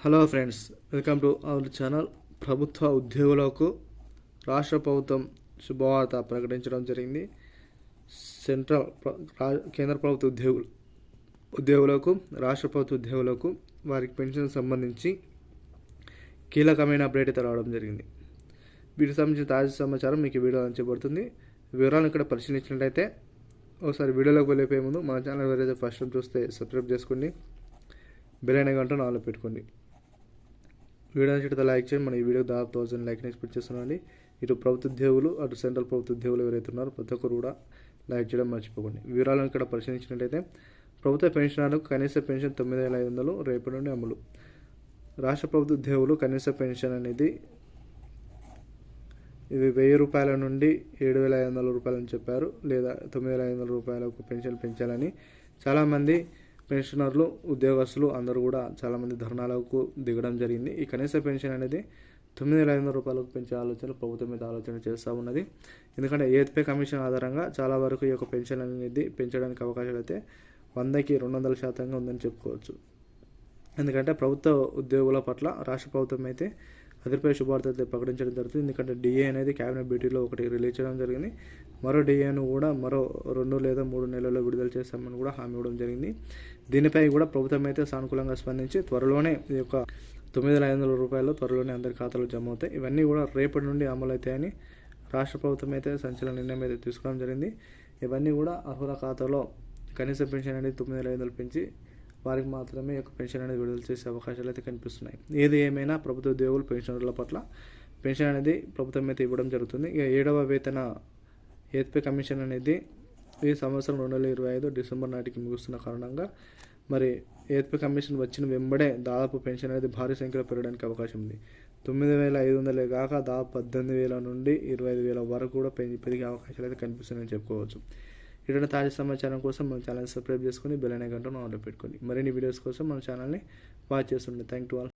Hello friends welcome to our channel ప్రభుత్వ ఉద్యోగులకు రాష్ట్ర ప్రభుత్వం శుభవార్త ప్రకటించడం జరిగింది సెంట్రల్ కేంద్ర ప్రభుత్వ ఉద్యోగులు ఉద్యోగులకు రాష్ట్ర ప్రభుత్వ ఉద్యోగులకు వారికి పెన్షన్ సంబంధించి కీలకమైన అప్డేట్ అయితే రావడం జరిగింది. వీటికి సంబంధించిన తాజా సమాచారం మీకు వీడియో అంచబడుతుంది వివరాలను ఇక్కడ పరిశీలించినట్లయితే ఒకసారి వీడియోలోకి వెళ్ళిపోయే ముందు మన ఛానల్ ఎవరైతే ఫస్ట్ టైం చూస్తే సబ్స్క్రైబ్ చేసుకోండి. బిర్యానీ గంట నాలో పెట్టుకోండి. వీడియో నచ్చితే లైక్ చేయండి. మన ఈ వీడియో దాదాపు థౌసండ్ లైక్ని ఎక్స్పెక్ట్ చేస్తున్నామండి ఇటు ప్రభుత్వ ఉద్యోగులు అటు సెంట్రల్ ప్రభుత్వ ఉద్యోగులు ఎవరైతే ఉన్నారో ప్రతి ఒక్కరు కూడా లైక్ చేయడం మర్చిపోకండి. వివరాలను ఇక్కడ పరిశీలించినట్లయితే ప్రభుత్వ పెన్షనర్లకు కనీస పెన్షన్ తొమ్మిది వేల ఐదు వందలు రేపటి నుండి అమలు. రాష్ట్ర ప్రభుత్వ ఉద్యోగులు కనీస పెన్షన్ అనేది ఇది వెయ్యి రూపాయల నుండి ఏడు వేల ఐదు వందల రూపాయలని చెప్పారు. లేదా తొమ్మిది వేల ఐదు వందల రూపాయలకు పెన్షన్ పెంచాలని చాలామంది పెన్షనర్లు ఉద్యోగస్తులు అందరూ కూడా చాలామంది ధర్నాలకు దిగడం జరిగింది. ఈ కనీస పెన్షన్ అనేది తొమ్మిది వేల ఐదు వందల రూపాయలకు పెంచే ఆలోచన ప్రభుత్వం మీద ఆలోచన చేస్తూ ఉన్నది. ఎందుకంటే ఏత్పే కమిషన్ ఆధారంగా చాలా వరకు ఈ యొక్క పెన్షన్ అనేది పెంచడానికి అవకాశాలు అయితే వందకి రెండు వందల శాతంగా ఉందని చెప్పుకోవచ్చు. ఎందుకంటే ప్రభుత్వ ఉద్యోగుల పట్ల రాష్ట్ర ప్రభుత్వం అయితే అదిరిపై శుభార్త అయితే ప్రకటించడం జరుగుతుంది. ఎందుకంటే డిఏ అనేది క్యాబినెట్ బ్యూటీలో ఒకటి రిలీజ్ చేయడం జరిగింది. మరో డిఏను కూడా మరో రెండు లేదా మూడు నెలల్లో విడుదల చేస్తామని కూడా హామీ ఇవ్వడం జరిగింది. దీనిపై కూడా ప్రభుత్వం అయితే సానుకూలంగా స్పందించి త్వరలోనే ఈ యొక్క తొమ్మిది వేల ఐదు వందల రూపాయలు త్వరలోనే అందరి ఖాతాలో జమ అవుతాయి. ఇవన్నీ కూడా రేపటి నుండి అమలు అవుతాయని రాష్ట్ర ప్రభుత్వం అయితే సంచలన నిర్ణయం అయితే తీసుకోవడం జరిగింది. ఇవన్నీ కూడా అర్హుల ఖాతాలో కనీస పెన్షన్ అనేది తొమ్మిది వేల ఐదు వందలు పెంచి వారికి మాత్రమే యొక్క పెన్షన్ అనేది విడుదల చేసే అవకాశాలు అయితే కనిపిస్తున్నాయి. ఏది ఏమైనా ప్రభుత్వ ఉద్యోగులు పెన్షనర్ల పట్ల పెన్షన్ అనేది ప్రభుత్వం అయితే ఇవ్వడం జరుగుతుంది. ఇక ఏడవ వేతన ఏత్పే కమిషన్ అనేది ఈ సంవత్సరం రెండు వేల ఇరవై ఐదు డిసెంబర్ నాటికి ముగుస్తున్న కారణంగా మరి ఏత్పే కమిషన్ వచ్చిన వెంబడే దాదాపు పెన్షన్ అనేది భారీ సంఖ్యలో పెరగడానికి అవకాశం ఉంది. తొమ్మిది వేల ఐదు వందలే కాక దాదాపు పద్దెనిమిది వేల నుండి ఇరవై ఐదు వేల వరకు కూడా పెరిగే అవకాశాలు అయితే కనిపిస్తున్నాయని చెప్పుకోవచ్చు. ఇటువంటి తాజా సమాచారం కోసం మన ఛానల్ సబ్స్క్రైబ్ చేసుకుని బెల్ అనే గంటను ఆర్డర్ పెట్టుకోండి. మరిన్ని వీడియోస్ కోసం మన ఛానల్ని వాచ్ చేస్తుండే. Thank to all.